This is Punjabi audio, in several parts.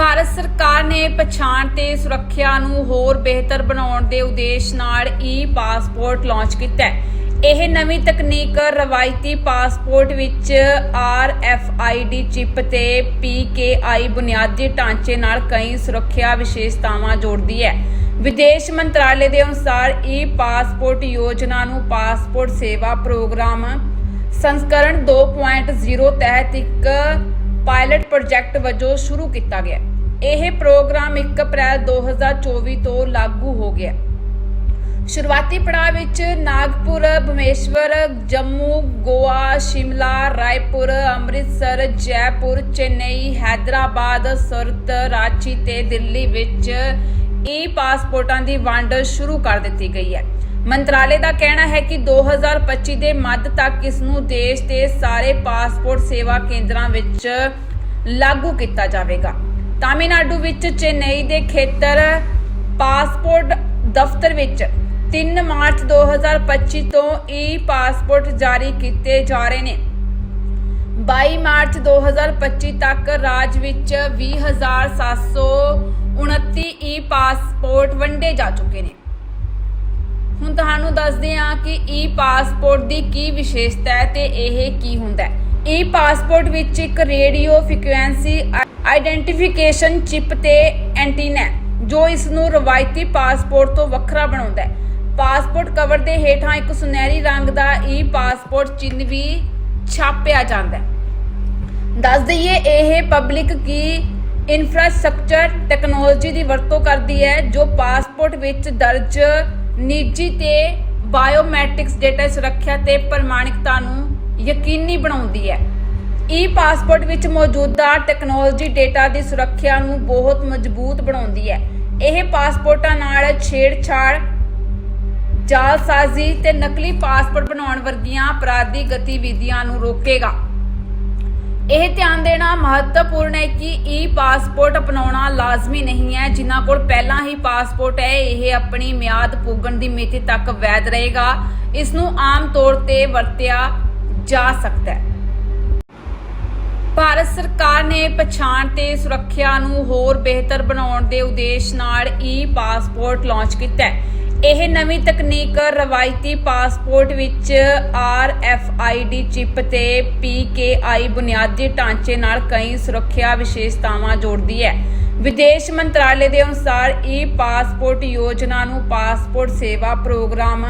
ਭਾਰਤ ਸਰਕਾਰ ਨੇ ਪਛਾਣ ਤੇ ਸੁਰੱਖਿਆ ਨੂੰ ਹੋਰ ਬਿਹਤਰ ਬਣਾਉਣ ਦੇ ਉਦੇਸ਼ ਨਾਲ ਈ ਪਾਸਪੋਰਟ ਲਾਂਚ ਕੀਤਾ ਹੈ। ਇਹ ਨਵੀਂ ਤਕਨੀਕ ਰਵਾਇਤੀ ਪਾਸਪੋਰਟ ਵਿੱਚ R F I D chip ਤੇ ਪੀ ਕੇ ਆਈ ਬੁਨਿਆਦੀ ਢਾਂਚੇ ਨਾਲ ਕਈ ਸੁਰੱਖਿਆ ਵਿਸ਼ੇਸ਼ਤਾਵਾਂ ਜੋੜਦੀ ਹੈ। ਵਿਦੇਸ਼ ਮੰਤਰਾਲੇ ਦੇ ਅਨੁਸਾਰ ਈ ਪਾਸਪੋਰਟ ਯੋਜਨਾ ਨੂੰ ਪਾਸਪੋਰਟ ਸੇਵਾ ਪ੍ਰੋਗਰਾਮ ਸੰਸਕਰਣ 2.0 ਤਹਿਤ ਇੱਕ ਪਾਇਲਟ ਪ੍ਰੋਜੈਕਟ ਵਜੋਂ ਸ਼ੁਰੂ ਕੀਤਾ ਗਿਆ। ਇਹ ਪ੍ਰੋਗਰਾਮ 1 ਅਪ੍ਰੈਲ 2024 ਤੋਂ ਲਾਗੂ ਹੋ ਗਿਆ। ਸ਼ੁਰੂਆਤੀ ਪੜਾਅ ਵਿੱਚ ਨਾਗਪੁਰ, ਭੁਵਨੇਸ਼ਵਰ, ਜੰਮੂ, ਗੋਆ, ਸ਼ਿਮਲਾ, ਰਾਏਪੁਰ, ਅੰਮ੍ਰਿਤਸਰ, ਜੈਪੁਰ, ਚੇਨਈ, ਹੈਦਰਾਬਾਦ, ਸੁਰਤ, ਰਾਂਚੀ ਤੇ ਦਿੱਲੀ ਵਿੱਚ ਈ ਪਾਸਪੋਰਟਾਂ ਦੀ ਵੰਡ ਸ਼ੁਰੂ ਕਰ ਦਿੱਤੀ ਗਈ ਹੈ। ਮੰਤਰਾਲੇ ਦਾ ਕਹਿਣਾ ਹੈ ਕਿ 2025 ਦੇ ਮੱਧ ਤੱਕ ਇਸ ਨੂੰ ਦੇਸ਼ ਦੇ ਸਾਰੇ ਪਾਸਪੋਰਟ ਸੇਵਾ ਕੇਂਦਰਾਂ ਵਿੱਚ ਲਾਗੂ ਕੀਤਾ ਜਾਵੇਗਾ। ਤਾਮਿਲਨਾਡੂ ਵਿੱਚ ਚੇਨਈ ਦੇ ਖੇਤਰ ਪਾਸਪੋਰਟ ਦਫ਼ਤਰ ਵਿੱਚ 3 ਮਾਰਚ 2025 ਤੋਂ ਈ ਪਾਸਪੋਰਟ ਜਾਰੀ ਕੀਤੇ ਜਾ ਰਹੇ ਨੇ। 22 ਮਾਰਚ 2025 ਤੱਕ ਰਾਜ ਵਿੱਚ 20729 ਈ ਪਾਸਪੋਰਟ ਵੰਡੇ ਜਾ ਚੁੱਕੇ ਨੇ। ਹੁਣ ਤੁਹਾਨੂੰ ਦੱਸਦੇ ਹਾਂ ਕਿ ਈ ਪਾਸਪੋਰਟ ਦੀ ਕੀ ਵਿਸ਼ੇਸ਼ਤਾ ਹੈ ਤੇ ਇਹ ਕੀ ਹੁੰਦਾ ਹੈ। ਈ ਪਾਸਪੋਰਟ ਵਿੱਚ ਇੱਕ ਰੇਡੀਓ ਫ੍ਰੀਕੁਐਂਸੀ ਆਈਡੈਂਟੀਫਿਕੇਸ਼ਨ ਚਿਪ ਤੇ ਐਂਟੀਨਾ ਜੋ ਇਸ ਨੂੰ ਰਵਾਇਤੀ ਪਾਸਪੋਰਟ ਤੋਂ ਵੱਖਰਾ ਬਣਾਉਂਦਾ ਹੈ। ਪਾਸਪੋਰਟ ਕਵਰ ਦੇ ਹੇਠਾਂ ਇੱਕ ਸੁਨਹਿਰੀ ਰੰਗ ਦਾ ਈ ਪਾਸਪੋਰਟ ਚਿੰਨ੍ਹ ਵੀ ਛਾਪਿਆ ਜਾਂਦਾ ਹੈ। ਦੱਸ ਦਈਏ, ਇਹ ਪਬਲਿਕ ਕੀ ਇਨਫਰਾਸਟ੍ਰਕਚਰ ਟੈਕਨੋਲੋਜੀ ਦੀ ਵਰਤੋਂ ਕਰਦੀ ਹੈ, ਜੋ ਪਾਸਪੋਰਟ ਵਿੱਚ ਦਰਜ ਨਿੱਜੀ ਤੇ ਬਾਇਓਮੈਟ੍ਰਿਕਸ ਡੇਟਾ ਸੁਰੱਖਿਆ ਤੇ ਪ੍ਰਮਾਣਿਕਤਾ ਨੂੰ ਯਕੀਨੀ ਬਣਾਉਂਦੀ ਹੈ। ਈ ਪਾਸਪੋਰਟ ਵਿੱਚ ਮੌਜੂਦਾ ਟੈਕਨੋਲੋਜੀ ਡੇਟਾ ਦੀ ਸੁਰੱਖਿਆ ਨੂੰ ਬਹੁਤ ਮਜ਼ਬੂਤ ਬਣਾਉਂਦੀ ਹੈ। ਇਹ ਪਾਸਪੋਰਟਾਂ ਨਾਲ ਛੇੜਛਾੜ, ਜਾਲਸਾਜ਼ੀ ਤੇ ਨਕਲੀ ਪਾਸਪੋਰਟ ਬਣਾਉਣ ਵਰਗੀਆਂ ਅਪਰਾਧੀ ਗਤੀਵਿਧੀਆਂ ਨੂੰ ਰੋਕੇਗਾ। ਇਹ ਧਿਆਨ ਦੇਣਾ ਮਹੱਤਵਪੂਰਨ ਹੈ ਕਿ ਈ ਪਾਸਪੋਰਟ ਅਪਣਾਉਣਾ ਲਾਜ਼ਮੀ ਨਹੀਂ ਹੈ। ਜਿਨ੍ਹਾਂ ਕੋਲ ਪਹਿਲਾਂ ਹੀ ਪਾਸਪੋਰਟ ਹੈ, ਇਹ ਆਪਣੀ ਮਿਆਦ ਪੁੱਗਣ ਦੀ ਮਿਤੀ ਤੱਕ ਵੈਧ ਰਹੇਗਾ। ਇਸ ਨੂੰ ਆਮ ਤੌਰ ਤੇ ਵਰਤਿਆ ਜਾ ਸਕਦਾ ਹੈ। ਭਾਰਤ ਸਰਕਾਰ ਨੇ ਪਛਾਣ ਤੇ ਸੁਰੱਖਿਆ ਨੂੰ ਹੋਰ ਬਿਹਤਰ ਬਣਾਉਣ ਦੇ ਉਦੇਸ਼ ਨਾਲ ਈ ਪਾਸਪੋਰਟ ਲਾਂਚ ਕੀਤਾ ਹੈ। ਇਹ ਨਵੀਂ ਤਕਨੀਕ ਰਵਾਇਤੀ ਪਾਸਪੋਰਟ ਵਿੱਚ R F I D chip ਤੇ ਪੀ ਕੇ ਆਈ ਬੁਨਿਆਦੀ ਢਾਂਚੇ ਨਾਲ ਕਈ ਸੁਰੱਖਿਆ ਵਿਸ਼ੇਸ਼ਤਾਵਾਂ ਜੋੜਦੀ ਹੈ। ਵਿਦੇਸ਼ ਮੰਤਰਾਲੇ ਦੇ ਅਨੁਸਾਰ ਈ ਪਾਸਪੋਰਟ ਯੋਜਨਾ ਨੂੰ ਪਾਸਪੋਰਟ ਸੇਵਾ ਪ੍ਰੋਗਰਾਮ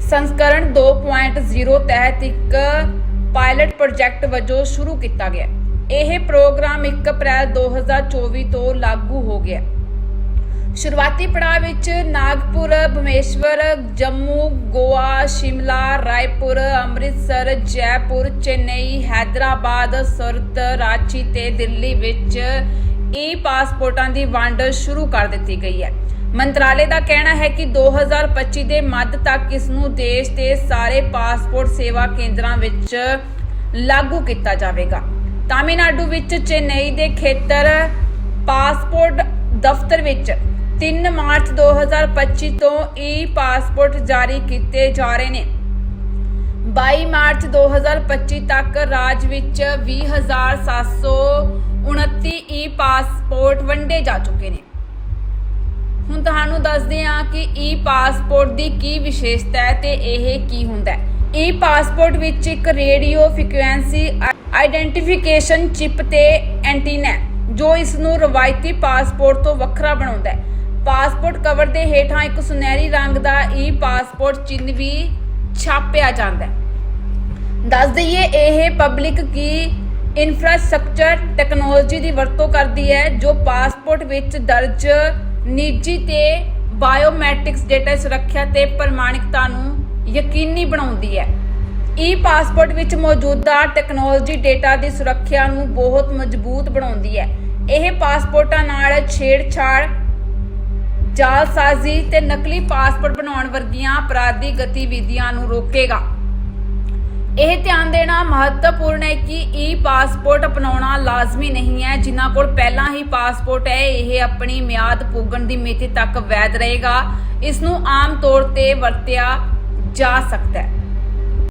ਸੰਸਕਰਣ 2.0 ਤਹਿਤ ਇੱਕ ਪਾਇਲਟ ਪ੍ਰੋਜੈਕਟ ਵਜੋਂ ਸ਼ੁਰੂ ਕੀਤਾ ਗਿਆ। ਇਹ ਪ੍ਰੋਗਰਾਮ 1 ਅਪ੍ਰੈਲ 2024 ਤੋਂ ਲਾਗੂ ਹੋ ਗਿਆ। ਸ਼ੁਰੂਆਤੀ ਪੜਾਅ ਵਿੱਚ ਨਾਗਪੁਰ, ਭੁਵਨੇਸ਼ਵਰ, ਜੰਮੂ, ਗੋਆ, ਸ਼ਿਮਲਾ, ਰਾਏਪੁਰ, ਅੰਮ੍ਰਿਤਸਰ, ਜੈਪੁਰ, ਚੇਨਈ, ਹੈਦਰਾਬਾਦ, ਸੁਰਤ, ਰਾਂਚੀ ਤੇ ਦਿੱਲੀ ਵਿੱਚ ਈ ਪਾਸਪੋਰਟਾਂ ਦੀ ਵੰਡ ਸ਼ੁਰੂ ਕਰ ਦਿੱਤੀ ਗਈ ਹੈ। ਮੰਤਰਾਲੇ ਦਾ ਕਹਿਣਾ ਹੈ ਕਿ 2025 ਦੇ ਮੱਧ ਤੱਕ ਇਸ ਨੂੰ ਦੇਸ਼ ਦੇ ਸਾਰੇ ਪਾਸਪੋਰਟ ਸੇਵਾ ਕੇਂਦਰਾਂ ਵਿੱਚ ਲਾਗੂ ਕੀਤਾ ਜਾਵੇਗਾ। ਤਾਮਿਲਨਾਡੂ ਵਿੱਚ ਚੇਨਈ ਦੇ ਖੇਤਰ ਪਾਸਪੋਰਟ ਦਫ਼ਤਰ ਵਿੱਚ 3 ਮਾਰਚ 2025 ਤੋਂ ਈ ਪਾਸਪੋਰਟ ਜਾਰੀ ਕੀਤੇ ਜਾ ਰਹੇ ਨੇ। 22 ਮਾਰਚ 2025 ਤੱਕ ਰਾਜ ਵਿੱਚ 20729 ਈ ਪਾਸਪੋਰਟ ਵੰਡੇ ਜਾ ਚੁੱਕੇ ਨੇ। ਹੁਣ ਤੁਹਾਨੂੰ ਦੱਸਦੇ ਹਾਂ ਕਿ ਈ ਪਾਸਪੋਰਟ ਦੀ ਕੀ ਵਿਸ਼ੇਸ਼ਤਾ ਹੈ ਤੇ ਇਹ ਕੀ ਹੁੰਦਾ ਹੈ। ਈ ਪਾਸਪੋਰਟ ਵਿੱਚ ਇੱਕ ਰੇਡੀਓ ਫ੍ਰੀਕੁਐਂਸੀ ਆਈਡੈਂਟੀਫਿਕੇਸ਼ਨ ਚਿਪ ਤੇ ਐਂਟੀਨਾ ਜੋ ਇਸ ਨੂੰ ਰਵਾਇਤੀ ਪਾਸਪੋਰਟ ਤੋਂ ਵੱਖਰਾ ਬਣਾਉਂਦਾ ਹੈ। ਪਾਸਪੋਰਟ ਕਵਰ ਦੇ ਹੇਠਾਂ ਇੱਕ ਸੁਨਹਿਰੀ ਰੰਗ ਦਾ ਈ ਪਾਸਪੋਰਟ ਚਿੰਨ੍ਹ ਵੀ ਛਾਪਿਆ ਜਾਂਦਾ ਹੈ। ਦੱਸ ਦਈਏ, ਇਹ ਪਬਲਿਕ ਕੀ ਇਨਫਰਾਸਟ੍ਰਕਚਰ ਟੈਕਨੋਲੋਜੀ ਦੀ ਵਰਤੋਂ ਕਰਦੀ ਹੈ, ਜੋ ਪਾਸਪੋਰਟ ਵਿੱਚ ਦਰਜ ਨਿੱਜੀ ਤੇ ਬਾਇਓਮੈਟ੍ਰਿਕਸ ਡੇਟਾ ਸੁਰੱਖਿਆ ਤੇ ਪ੍ਰਮਾਣਿਕਤਾ ਨੂੰ ਯਕੀਨੀ ਬਣਾਉਂਦੀ ਹੈ। ਈ ਪਾਸਪੋਰਟ ਵਿੱਚ ਮੌਜੂਦਾ ਟੈਕਨੋਲੋਜੀ ਡੇਟਾ ਦੀ ਸੁਰੱਖਿਆ ਨੂੰ ਬਹੁਤ ਮਜ਼ਬੂਤ ਬਣਾਉਂਦੀ ਹੈ। ਇਹ ਪਾਸਪੋਰਟਾਂ ਨਾਲ ਛੇੜਛਾੜ, ਜਾਲਸਾਜ਼ੀ ਤੇ ਨਕਲੀ ਪਾਸਪੋਰਟ ਬਣਾਉਣ ਵਰਗੀਆਂ ਅਪਰਾਧੀ ਗਤੀਵਿਧੀਆਂ ਨੂੰ ਰੋਕੇਗਾ। ਇਹ ਧਿਆਨ ਦੇਣਾ ਮਹੱਤਵਪੂਰਨ ਹੈ ਕਿ ਈ ਪਾਸਪੋਰਟ ਅਪਣਾਉਣਾ ਲਾਜ਼ਮੀ ਨਹੀਂ ਹੈ। ਜਿਨ੍ਹਾਂ ਕੋਲ ਪਹਿਲਾਂ ਹੀ ਪਾਸਪੋਰਟ ਹੈ, ਇਹ ਆਪਣੀ ਮਿਆਦ ਪੁੱਗਣ ਦੀ ਮਿਤੀ ਤੱਕ ਵੈਧ ਰਹੇਗਾ। ਇਸ ਨੂੰ ਆਮ ਤੌਰ ਤੇ ਵਰਤਿਆ ਜਾ ਸਕਦਾ ਹੈ।